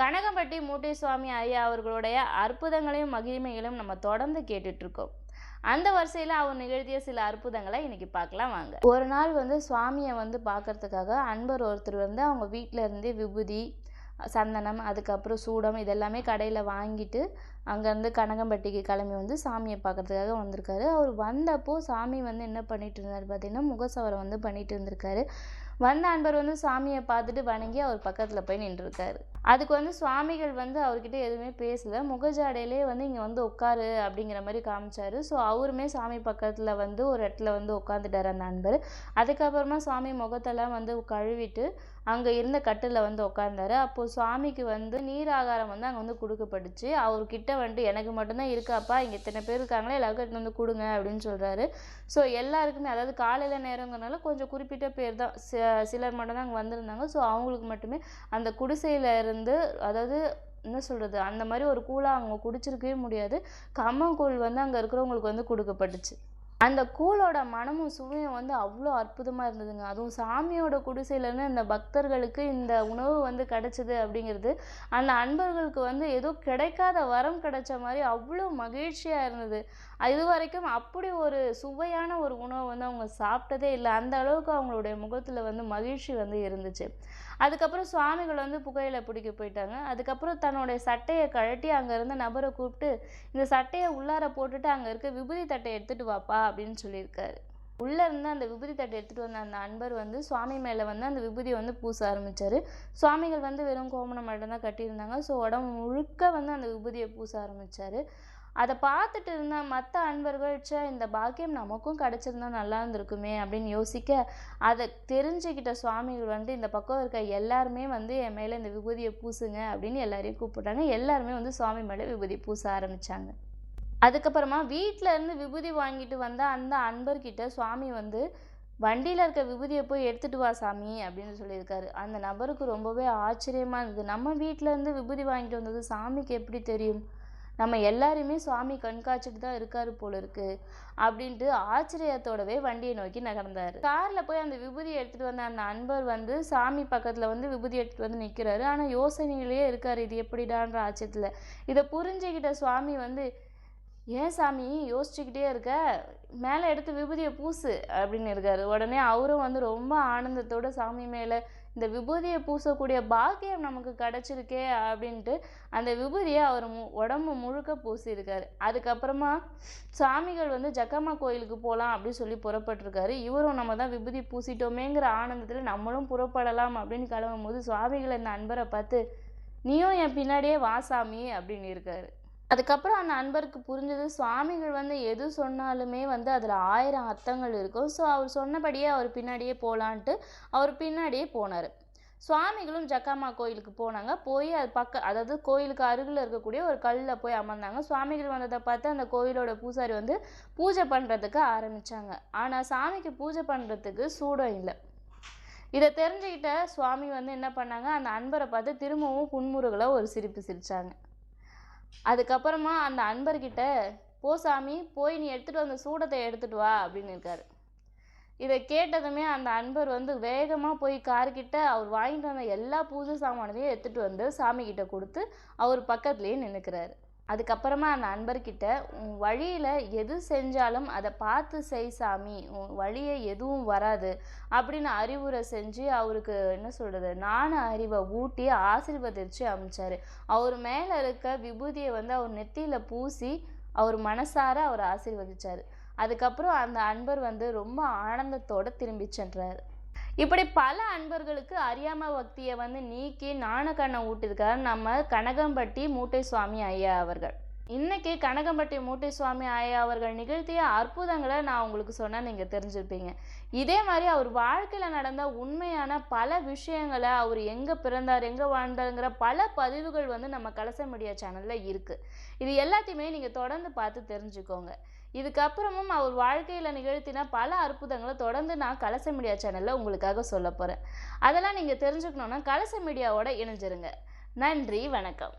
கனகம்பட்டி மூட்டை சுவாமி ஐயா அவர்களுடைய அற்புதங்களையும் மகிமைகளையும் நம்ம தொடர்ந்து கேட்டுட்ருக்கோம். அந்த வரிசையில் அவர் நிகழ்த்திய சில அற்புதங்களை இன்னைக்கு பார்க்கலாம் வாங்க. ஒரு நாள் வந்து சுவாமியை வந்து பார்க்கறதுக்காக அன்பர் ஒருத்தர் வந்து அவங்க வீட்டில் இருந்தே விபூதி சந்தனம் அதுக்கப்புறம் சூடம் இதெல்லாமே கடையில் வாங்கிட்டு அங்கேருந்து கனகம்பட்டிக்கு கிளம்பி வந்து சாமியை பார்க்கறதுக்காக வந்திருக்காரு. அவர் வந்தப்போ சாமி வந்து என்ன பண்ணிட்டு இருந்தார் பார்த்தீங்கன்னா முகசவரம் வந்து பண்ணிட்டு இருந்திருக்காரு. வந்த அன்பர் வந்து சாமியை பார்த்துட்டு வணங்கி அவர் பக்கத்தில் போய் நின்றுருக்காரு. அதுக்கு வந்து சுவாமிகள் வந்து அவர்கிட்ட எதுவுமே பேசலை. முகஜாடையிலே வந்து இங்கே வந்து உட்காரு அப்படிங்கிற மாதிரி காமிச்சாரு. ஸோ அவருமே சாமி பக்கத்தில் வந்து ஒரு இடத்துல வந்து உட்காந்துட்டார் அந்த அன்பர். அதுக்கப்புறமா சுவாமி முகத்தெல்லாம் வந்து கழுவிட்டு அங்கே இருந்த கட்டில் வந்து உட்காந்தாரு அப்போது சுவாமிக்கு வந்து நீர் ஆகாரம் வந்து அங்கே வந்து கொடுக்கப்பட்டுச்சு. அவர்கிட்ட வந்துட்டு எனக்கு மட்டும்தான் இருக்காப்பா இங்கே இத்தனை பேர் இருக்காங்களே எல்லாருக்கும் எடுத்துட்டு வந்து கொடுங்க அப்படின்னு சொல்கிறாரு ஸோ எல்லாருக்குமே அதாவது காலையில் நேரங்கிறனால கொஞ்சம் குறிப்பிட்ட பேர் தான் சிலர் மட்டும்தான் அங்கே வந்திருந்தாங்க. ஸோ அவங்களுக்கு மட்டுமே அந்த குடிசையில் இருந்து அதாவது என்ன சொல்கிறது அந்த மாதிரி ஒரு கூழாக அவங்க குடிச்சிருக்கவே முடியாது. கம்மங்கூழ் வந்து அங்கே இருக்கிறவங்களுக்கு வந்து கொடுக்கப்பட்டுச்சு. அந்த கூழோட மனமும் சுவையும் வந்து அவ்வளோ அற்புதமாக இருந்ததுங்க. அதுவும் சாமியோட குடிசையிலேருந்து அந்த பக்தர்களுக்கு இந்த உணவு வந்து கிடைச்சது அப்படிங்கிறது அந்த அன்பர்களுக்கு வந்து ஏதோ கிடைக்காத வரம் கிடைச்ச மாதிரி அவ்வளோ மகிழ்ச்சியாக இருந்தது. இது வரைக்கும் அப்படி ஒரு சுவையான ஒரு உணவை வந்து அவங்க சாப்பிட்டதே இல்லை. அந்த அளவுக்கு அவங்களுடைய முகத்தில் வந்து மகிழ்ச்சி வந்து இருந்துச்சு. அதுக்கப்புறம் சுவாமிகள் வந்து புகையில பிடிக்க போயிட்டாங்க. அதுக்கப்புறம் தன்னுடைய சட்டையை கழட்டி அங்கே இருந்த நபரை கூப்பிட்டு இந்த சட்டையை உள்ளார போட்டுட்டு அங்கே இருக்க விபூதி தட்டை எடுத்துகிட்டு வாப்பா அப்படின்னு சொல்லியிருக்காரு. உள்ளே இருந்து அந்த விபூதி தட்டை எடுத்துகிட்டு வந்த அந்த அன்பர் வந்து சுவாமி மேலே வந்து அந்த விபூதியை வந்து பூச ஆரம்பித்தார் சுவாமிகள் வந்து வெறும் கோமணம் மட்டும்தான் கட்டியிருந்தாங்க. ஸோ உடம்பு முழுக்க வந்து அந்த விபூதியை பூச ஆரம்பித்தார் அதை பார்த்துட்டு இருந்த மற்ற அன்பர்கள் ச்சே இந்த பாக்கியம் நமக்கும் கிடச்சிருந்தா நல்லா இருந்திருக்குமே அப்படின்னு யோசிக்க அதை தெரிஞ்சுக்கிட்ட சுவாமிகள் வந்து இந்த பக்கம் இருக்க எல்லாருமே வந்து என் மேலே இந்த விபூதியை பூசுங்க அப்படின்னு எல்லாரையும் கூப்பிட்டாங்க. எல்லாருமே வந்து சுவாமி மேலே விபூதி பூச ஆரம்பித்தாங்க அதுக்கப்புறமா வீட்டில் இருந்து விபூதி வாங்கிட்டு வந்த அந்த அன்பர்கிட்ட சுவாமி வந்து வண்டியில் இருக்க விபூதியை போய் எடுத்துகிட்டு வா சாமி அப்படின்னு சொல்லியிருக்காரு. அந்த நபருக்கு ரொம்பவே ஆச்சரியமாக இருந்தது. நம்ம வீட்டில் இருந்து விபூதி வாங்கிட்டு வந்தது சாமிக்கு எப்படி தெரியும்? நம்ம எல்லாருமே சுவாமி கண்காட்சிட்டு தான் இருக்காரு போல இருக்கு அப்படின்ட்டு ஆச்சரியத்தோடவே வண்டியை நோக்கி நகர்ந்தார். காரில் போய் அந்த விபூதி எடுத்துகிட்டு வந்த அந்த அன்பர் வந்து சாமி பக்கத்தில் வந்து விபூதி எடுத்துகிட்டு வந்து நிற்கிறாரு ஆனால் யோசனையிலேயே இருக்கார் இது எப்படிடான்ற ஆச்சரியத்தில். இதை புரிஞ்சுக்கிட்ட சுவாமி வந்து ஏன் சாமி யோசிச்சுக்கிட்டே இருக்க? மேலே எடுத்து விபூதியை பூசு அப்படின்னு இருக்காரு. உடனே அவரும் வந்து ரொம்ப ஆனந்தத்தோட சாமி மேலே இந்த விபூதியை பூசக்கூடிய பாக்கியம் நமக்கு கிடச்சிருக்கே அப்படின்ட்டு அந்த விபூதியை அவர் மு உடம்பு முழுக்க பூசியிருக்காரு. அதுக்கப்புறமா சாமிகள் வந்து ஜக்கம்மா கோயிலுக்கு போகலாம் அப்படின்னு சொல்லி புறப்பட்டிருக்காரு. இவரும் நம்ம தான் விபூதி பூசிட்டோமேங்கிற ஆனந்தத்தில் நம்மளும் புறப்படலாம் அப்படின்னு கிளம்பும் போது சுவாமிகள் இந்த அன்பரை பார்த்து நீயும் என் பின்னாடியே வா சாமி அப்படின்னு இருக்காரு. அதுக்கப்புறம் அந்த அன்பருக்கு புரிஞ்சது. சுவாமிகள் வந்து எது சொன்னாலுமே வந்து அதில் ஆயிரம் அர்த்தங்கள் இருக்கும். ஸோ அவர் சொன்னபடியே அவர் பின்னாடியே போகலான்ட்டு அவர் பின்னாடியே போனார். சுவாமிகளும் ஜக்காமா கோயிலுக்கு போனாங்க. போய் அது பக்க அதாவது கோயிலுக்கு அருகில் இருக்கக்கூடிய ஒரு கல்லில் போய் அமர்ந்தாங்க. சுவாமிகள் வந்ததை பார்த்து அந்த கோயிலோட பூசாரி வந்து பூஜை பண்ணுறதுக்கு ஆரம்பித்தாங்க ஆனால் சாமிக்கு பூஜை பண்ணுறதுக்கு சூடம் இல்லை. இதை தெரிஞ்சுக்கிட்ட சுவாமி வந்து என்ன பண்ணாங்க? அந்த அன்பரை பார்த்து திரும்பவும் புன்முருகளை ஒரு சிரிப்பு சிரித்தாங்க அதுக்கப்புறமா அந்த அன்பர்கிட்ட போ சாமி போய் நீ எடுத்துகிட்டு வந்த சூடத்தை எடுத்துகிட்டு வா அப்படின்னு இருக்காரு. இதை கேட்டதுமே அந்த அன்பர் வந்து வேகமாக போய் கார்கிட்ட அவர் வாங்கிட்டு வந்த எல்லா பூஜை சாமானத்தையும் எடுத்துகிட்டு வந்து சாமிக்கிட்ட கொடுத்து அவர் பக்கத்துலேயே நின்றுக்கிறாரு அதுக்கப்புறமா அந்த அன்பர்கிட்ட உன் வழியில் எது செஞ்சாலும் அதை பார்த்து செய் சாமி உன் வழியை எதுவும் வராது அப்படின்னு அறிவுரை செஞ்சு அவருக்கு என்ன சொல்கிறது நாண அறிவை ஊட்டி ஆசீர்வதிச்சு அமைச்சார். அவர் மேலே இருக்க விபூதியை வந்து அவர் நெத்தியில் பூசி அவர் மனசார அவர் ஆசீர்வதிச்சார். அதுக்கப்புறம் அந்த அன்பர் வந்து ரொம்ப ஆனந்தத்தோட திரும்பி சென்றார். இப்படி பல அன்பர்களுக்கு அறியாம பக்தியை வந்து நீக்கி ஞானக்கண்ணை ஊட்டியிருக்கார் நம்ம கனகம்பட்டி மூட்டை சுவாமி ஐயா அவர்கள். இன்னைக்கு கனகம்பட்டி மூட்டை சுவாமி ஐயா அவர்கள் நிகழ்த்திய அற்புதங்களை நான் உங்களுக்கு சொன்னால் நீங்கள் தெரிஞ்சிருப்பீங்க. இதே மாதிரி அவர் வாழ்க்கையில் நடந்த உண்மையான பல விஷயங்களை அவர் எங்கே பிறந்தார் எங்கே வாழ்ந்தாருங்கிற பல பதிவுகள் வந்து நம்ம கலச மீடியா சேனலில் இருக்குது இது எல்லாத்தையுமே நீங்கள் தொடர்ந்து பார்த்து தெரிஞ்சுக்கோங்க. இதுக்கப்புறமும் அவர் வாழ்க்கையில் நிகழ்த்தின பல அற்புதங்களை தொடர்ந்து நான் கலச மீடியா சேனலில் உங்களுக்காக சொல்ல போகிறேன் அதெல்லாம் நீங்கள் தெரிஞ்சுக்கணுன்னா கலச மீடியாவோட இணைஞ்சிருங்க. நன்றி வணக்கம்.